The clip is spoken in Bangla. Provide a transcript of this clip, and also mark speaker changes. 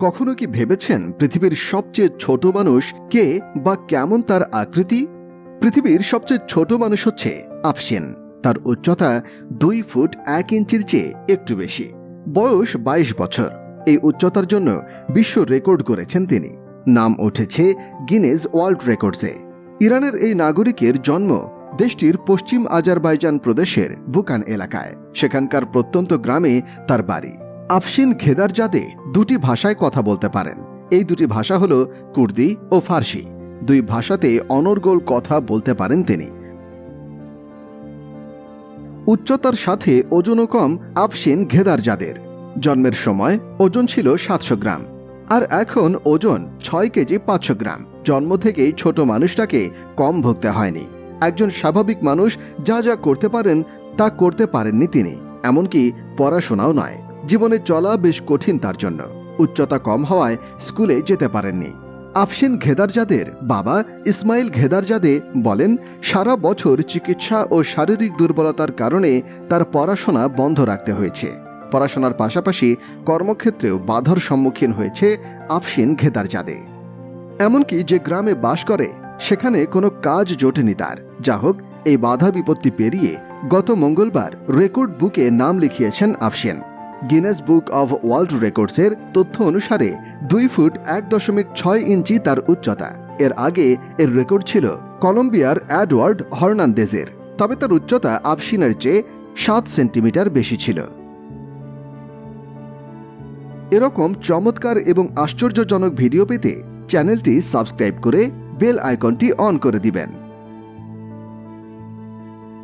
Speaker 1: কখনো কি ভেবেছেন পৃথিবীর সবচেয়ে ছোট মানুষ কে বা কেমন তার আকৃতি? পৃথিবীর সবচেয়ে ছোট মানুষ হচ্ছে আফসেন তার উচ্চতা দুই ফুট এক ইঞ্চির চেয়ে একটু বেশি। বয়স ২২ বছর। এই উচ্চতার জন্য বিশ্ব রেকর্ড করেছেন তিনি। নাম উঠেছে গিনেজ ওয়ার্ল্ড রেকর্ডসে। ইরানের এই নাগরিকের জন্ম দেশটির পশ্চিম আজারবাইজান প্রদেশের বুকান এলাকায়। সেখানকার প্রত্যন্ত গ্রামে তার বাড়ি। আফসিন ঘেদারজাদে দুটি ভাষায় কথা বলতে পারেন। এই দুটি ভাষা হল কুর্দি ও ফার্সি। দুই ভাষাতে অনর্গল কথা বলতে পারেন তিনি। উচ্চতার সাথে ওজনও কম আফসিন ঘেদারজাদের জন্মের সময় ওজন ছিল সাতশো গ্রাম। আর এখন ওজন ছয় কেজি পাঁচশো গ্রাম। জন্ম থেকেই ছোট মানুষটাকে কম ভুগতে হয়নি। একজন স্বাভাবিক মানুষ যা যা করতে পারেন, তা করতে পারেননি তিনি। এমনকি পড়াশোনাও নয়। জীবনে চলা বেশ কঠিন তার জন্য। উচ্চতা কম হওয়ায় স্কুলে যেতে পারেননি। আফসিন ঘেদারজাদের বাবা ইসমাইল ঘেদারজাদে বলেন, সারা বছর চিকিৎসা ও শারীরিক দুর্বলতার কারণে তার পড়াশোনা বন্ধ রাখতে হয়েছে। পড়াশোনার পাশাপাশি কর্মক্ষেত্রেও বাধার সম্মুখীন হয়েছে আফসিন ঘেদারজাদে। এমনকি যে গ্রামে বাস করে, সেখানে কোনো কাজ জোটেনি তার। যা হোক, এই বাধা বিপত্তি পেরিয়ে গত মঙ্গলবার রেকর্ড বুকে নাম লিখিয়েছেন Afsin Guinness book of world রেকর্ডসের তথ্য অনুসারে, দুই ফুট এক দশমিক ছয় ইঞ্চি তার উচ্চতা। এর আগে এর রেকর্ড ছিল কলম্বিয়ার অ্যাডওয়ার্ড হর্নান্দেজের, তবে তার উচ্চতা আফসিনের চেয়ে সাত সেন্টিমিটার বেশি ছিল। এরকম চমৎকার এবং আশ্চর্যজনক ভিডিও পেতে চ্যানেলটি সাবস্ক্রাইব করে বেল আইকনটি অন করে দিবেন।